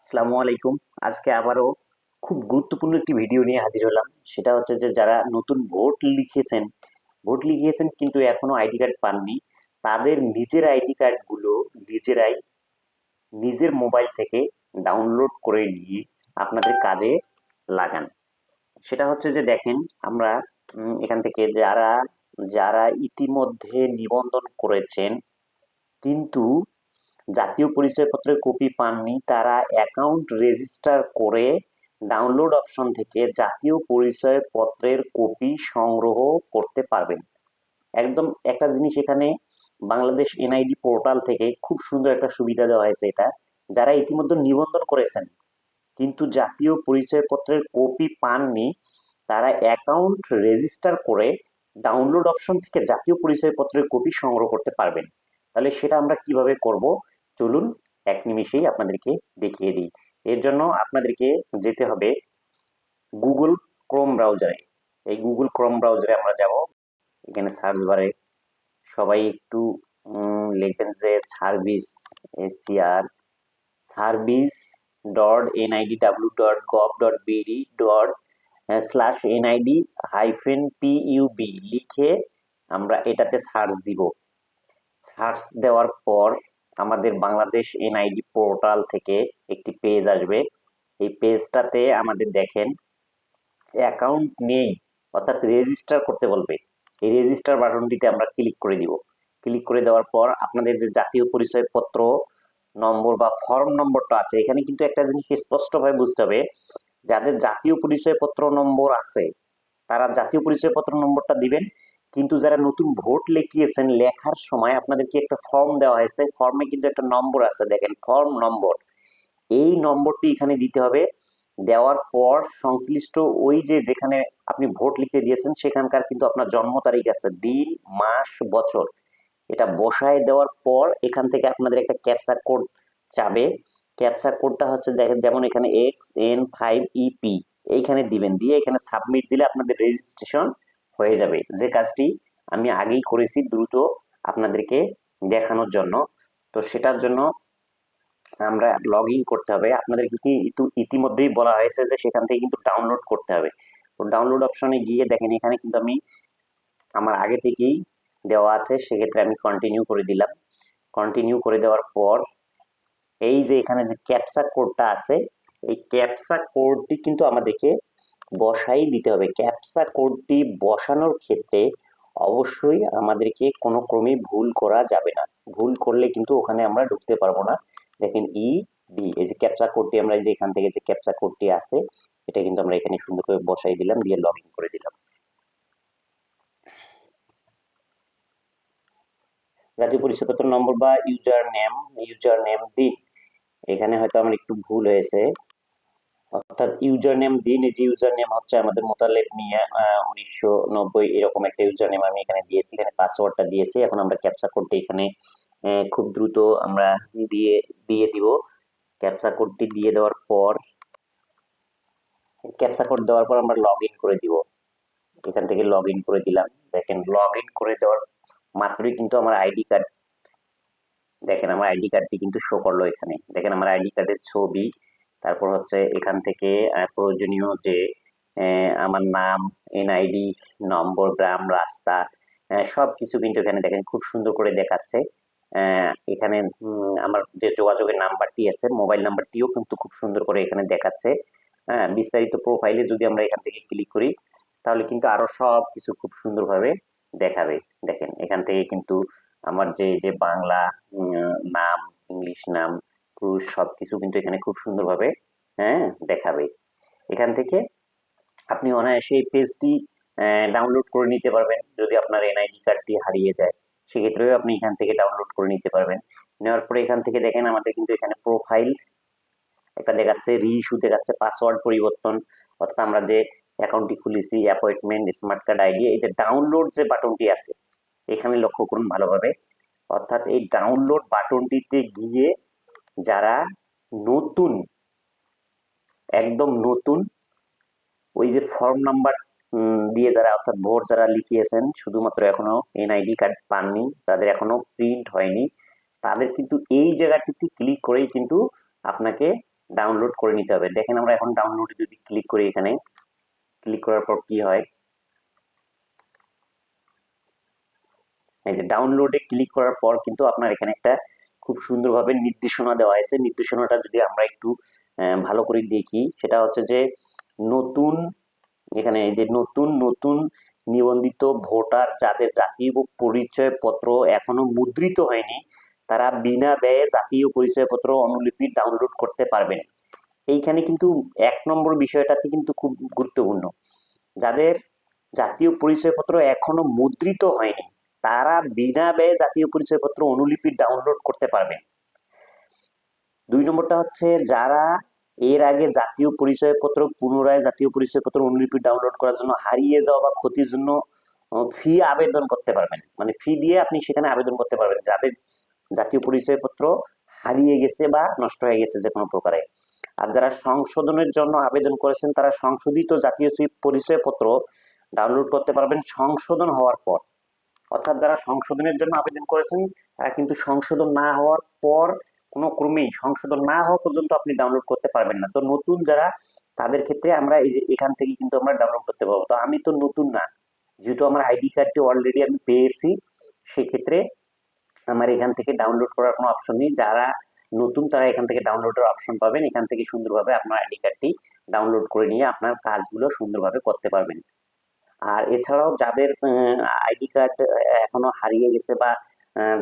আসসালামু আলাইকুম। আজকে আবারও খুব গুরুত্বপূর্ণ একটি ভিডিও নিয়ে হাজির হলাম। সেটা হচ্ছে যে যারা নতুন ভোট লিখেছেন, ভোট লিখিয়েছেন কিন্তু এখনও আইডি কার্ড পাননি, তাদের নিজের আইডি কার্ডগুলো নিজেরাই নিজের মোবাইল থেকে ডাউনলোড করে নিয়ে আপনাদের কাজে লাগান। সেটা হচ্ছে যে দেখেন, আমরা এখান থেকে যারা যারা ইতিমধ্যে নিবন্ধন করেছেন, কিন্তু জাতীয় পরিচয়পত্রের কপি পাননি, তারা অ্যাকাউন্ট রেজিস্টার করে ডাউনলোড অপশন থেকে জাতীয় পরিচয়পত্রের কপি সংগ্রহ করতে পারবেন। একদম একটা জিনিস এখানে বাংলাদেশ এনআইডি পোর্টাল থেকে খুব সুন্দর একটা সুবিধা দেওয়া হয়েছে এটা, যারা ইতিমধ্যে নিবন্ধন করেছেন, কিন্তু জাতীয় পরিচয়পত্রের কপি পাননি, তারা অ্যাকাউন্ট রেজিস্টার করে ডাউনলোড অপশন থেকে জাতীয় পরিচয়পত্রের কপি সংগ্রহ করতে পারবেন। তাহলে সেটা আমরা কীভাবে করব? চলুন এক নিমিষেই আপনাদেরকে দেখিয়ে দিই। এর জন্য আপনাদেরকে যেতে হবে গুগল ক্রোম ব্রাউজারে এই গুগল ক্রোম ব্রাউজারে আমরা যাব। এখানে সার্চ বারে সবাই একটু লিখবেন যে service ACR service dot NID W dot gov dot BD dot slash NID hyphen PUB লিখে আমরা এটাতে সার্চ দিব। সার্চ দেওয়ার পর আমাদের বাংলাদেশ এনআইডি পোর্টাল থেকে একটি পেজ আসবে। এই পেজটাতে আমাদের দেখেন, অ্যাকাউন্ট নেই, অর্থাৎ রেজিস্টার করতে বলবে। এই রেজিস্টার বাটনটিতে আমরা ক্লিক করে দিব। ক্লিক করে দেওয়ার পর আপনাদের যে জাতীয় পরিচয়পত্র নম্বর বা ফর্ম নম্বরটা আছে, এখানে কিন্তু একটা জিনিস স্পষ্টভাবে বুঝতে হবে, যাদের জাতীয় পরিচয়পত্র নম্বর আছে, তারা জাতীয় পরিচয়পত্র নম্বরটা দিবেন। কিন্তু যারা নতুন ভোট লিখিয়েছেন, লেখার সময় আপনাদেরকে একটা ফর্ম দেওয়া হয়েছে। ফর্মে কিন্তু একটা নম্বর আছে, দেখেন ফর্ম নম্বর এই নম্বরটি এখানে দিতে হবে। দেওয়ার পর সংশ্লিষ্ট ওই যে যেখানে আপনি ভোট লিখতে দিয়েছেন, সেখানকার কিন্তু আপনার জন্ম তারিখ আছে, দিন, মাস, বছর। এটা বসায় দেওয়ার পর এখান থেকে আপনাদের একটা ক্যাপচার কোড চাবে। ক্যাপচার কোডটা হচ্ছে, দেখেন, যেমন এখানে এক্স এন ফাইভ ইপি এইখানে দিবেন। দিয়ে এখানে সাবমিট দিলে আপনাদের রেজিস্ট্রেশন হয়ে যাবে। যে কাজটি আমি আগেই করেছি দ্রুত আপনাদেরকে দেখানোর জন্য। তো সেটার জন্য আমরা লগ ইন করতে হবে। আপনাদেরকে কি ইতু- ইতিমধ্যেই বলা হয়েছে যে সেখান থেকে কিন্তু ডাউনলোড করতে হবে। তো ডাউনলোড অপশনে গিয়ে দেখেন, এখানে কিন্তু আমি আমার আগে থেকেই দেওয়া আছে। সেক্ষেত্রে আমি কন্টিনিউ করে দিলাম। কন্টিনিউ করে দেওয়ার পর এই যে এখানে যে ক্যাপসা কোডটা আছে, এই ক্যাপসা কোডটি কিন্তু আমাদেরকে বসাই দিতে হবে। ক্যাপসা কোডটি বসানোর ক্ষেত্রে অবশ্যই আমাদেরকে কোনো ক্রমে ভুল করা যাবে না। ভুল করলে কিন্তু ওখানে আমরা ঢুকতে পারব না। দেখেন ই ডি এই যে ক্যাপচা কোডটি আমরা যে এখান থেকে যে ক্যাপচা কোডটি আছে, এটা কিন্তু আমরা এখানে সুন্দর করে বসাই দিলাম, দিয়ে লগ করে দিলাম। জাতীয় পরিচয়পত্র নম্বর বা ইউজার নেম ইউজার নেম দিন এখানে হয়তো আমার একটু ভুল হয়েছে। অর্থাৎ ইউজার নেম দিন যে ইউজার নেম হচ্ছে আমাদের মোতালেব মিয়া উনিশশো নব্বই এরকম একটা ইউজার নেম আমি এখানে দিয়েছি, এখানে পাসওয়ার্ডটা দিয়েছি। এখন আমরা ক্যাপচা কোডটা এখানে খুব দ্রুত আমরা দিয়ে দিয়ে দিব। ক্যাপচা কোডটি দিয়ে দেওয়ার পর ক্যাপচা কোড দেওয়ার পর আমরা লগ করে দিব। এখান থেকে লগ করে দিলাম। দেখেন লগ করে দেওয়ার মাত্রই কিন্তু আমার আইডি কার্ড দেখেন আমার আইডি কার্ডটি কিন্তু শো করল এখানে। দেখেন আমার আইডি কার্ডের ছবি তারপর হচ্ছে এখান থেকে প্রয়োজনীয় যে আমার নাম এনআইডি নম্বর, গ্রাম, রাস্তা সব কিছু কিন্তু এখানে দেখেন খুব সুন্দর করে দেখাচ্ছে। এখানে আমার যে যোগাযোগের নাম্বারটি আছে, মোবাইল নাম্বারটিও কিন্তু খুব সুন্দর করে এখানে দেখাচ্ছে। হ্যাঁ বিস্তারিত প্রোফাইলে যদি আমরা এখান থেকে ক্লিক করি, তাহলে কিন্তু আরও সব কিছু খুব সুন্দরভাবে দেখাবে। দেখেন, এখান থেকে কিন্তু আমার যে যে বাংলা নাম ইংলিশ নাম পুরুষ সব কিছু কিন্তু এখানে খুব সুন্দরভাবে হ্যাঁ দেখাবে। এখান থেকে আপনি অনায়াসে এই পেজটি ডাউনলোড করে নিতে পারবেন যদি আপনার এনআইডি কার্ডটি হারিয়ে যায়। সেক্ষেত্রেও আপনি এখান থেকে ডাউনলোড করে নিতে পারবেন। নেওয়ার পরে এখান থেকে দেখেন আমাদের কিন্তু এখানে প্রোফাইল একটা দেখাচ্ছে রিইস্যু দেখাচ্ছে পাসওয়ার্ড পরিবর্তন। অর্থাৎ আমরা যে অ্যাকাউন্টটি খুলেছি অ্যাপয়েন্টমেন্ট স্মার্ট কার্ড আইডি এই যে ডাউনলোড যে বাটনটি আছে, এখানে লক্ষ্য করুন ভালোভাবে। অর্থাৎ এই ডাউনলোড বাটনটিতে গিয়ে যারা নতুন, একদম নতুন, ওই যে ফর্ম নাম্বার দিয়ে যারা, অর্থাৎ ভোট যারা লিখিয়েছেন, শুধুমাত্র এখনও এনআইডি কার্ড পাননি, যাদের এখনও প্রিন্ট হয়নি, তাদের কিন্তু এই জায়গাটিতে ক্লিক করেই কিন্তু আপনাকে ডাউনলোড করে নিতে হবে। দেখেন আমরা এখন ডাউনলোডে যদি ক্লিক করি এখানে ক্লিক করার পর কি হয়? এই যে ডাউনলোডে ক্লিক করার পর কিন্তু আপনার এখানে একটা খুব সুন্দরভাবে নির্দেশনা দেওয়া হয়েছে। নির্দেশনাটা যদি আমরা একটু ভালো করে দেখি, সেটা হচ্ছে যে নতুন, এখানে যে নতুন নতুন নিবন্ধিত ভোটার যাদের জাতীয় পরিচয়পত্র এখনও মুদ্রিত হয়নি, তারা বিনা ব্যয়ে জাতীয় পরিচয়পত্র অনুলিপি ডাউনলোড করতে পারবেন। এইখানে কিন্তু এক নম্বর বিষয়টাতে কিন্তু খুব গুরুত্বপূর্ণ। যাদের জাতীয় পরিচয়পত্র এখনও মুদ্রিত হয়নি তারা বিনা ব্যয়ে জাতীয় পরিচয়পত্র অনুলিপি ডাউনলোড করতে পারবেন দুই নম্বরটা হচ্ছে, যারা এর আগে জাতীয় পরিচয়পত্র পুনরায় জাতীয় পরিচয়পত্র অনুলিপি ডাউনলোড করার জন্য হারিয়ে যাওয়া বা ক্ষতির জন্য ফি আবেদন করতে পারবেন। মানে ফি দিয়ে আপনি সেখানে আবেদন করতে পারবেন যাদের জাতীয় পরিচয়পত্র হারিয়ে গেছে বা নষ্ট হয়ে গেছে যে কোনো প্রকারে। আর যারা সংশোধনের জন্য আবেদন করেছেন, তারা সংশোধিত জাতীয় পরিচয়পত্র ডাউনলোড করতে পারবেন। সংশোধন হওয়ার পর অর্থাৎ যারা সংশোধনের জন্য আবেদন করেছেন, তারা কিন্তু সংশোধন না হওয়ার পর কোনো ক্রমেই সংশোধন না হওয়া পর্যন্ত আপনি ডাউনলোড করতে পারবেন না। তো নতুন যারা, তাদের ক্ষেত্রে আমরা এই যে এখান থেকে কিন্তু আমরা ডাউনলোড করতে পারব। তো আমি তো নতুন না, যেহেতু আমার আইডি কার্ডটি অলরেডি আমি পেয়েছি, সেক্ষেত্রে আমার এখান থেকে ডাউনলোড করার কোনো অপশন নেই। যারা নতুন, তারা এখান থেকে ডাউনলোডের অপশন পাবেন। এখান থেকে সুন্দরভাবে আপনার আইডি কার্ডটি ডাউনলোড করে নিয়ে আপনার কাজগুলো সুন্দরভাবে করতে পারবেন। আর এছাড়াও যাদের আইডি কার্ড এখনও হারিয়ে গেছে বা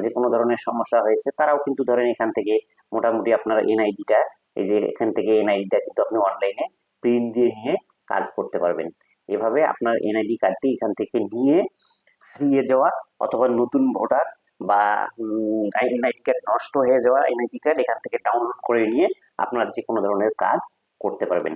যে কোনো ধরনের সমস্যা হয়েছে, তারাও কিন্তু ধরেন এখান থেকে মোটামুটি আপনার এনআইডিটা, এই যে এখান থেকে এনআইডিটা কিন্তু আপনি অনলাইনে প্রিন্ট দিয়ে নিয়ে কাজ করতে পারবেন। এভাবে আপনার এনআইডি কার্ডটি এখান থেকে নিয়ে হারিয়ে যাওয়া অথবা নতুন ভোটার বা এনআইডি কার্ড নষ্ট হয়ে যাওয়া এনআইডি কার্ড এখান থেকে ডাউনলোড করে নিয়ে আপনার যে কোনো ধরনের কাজ করতে পারবেন।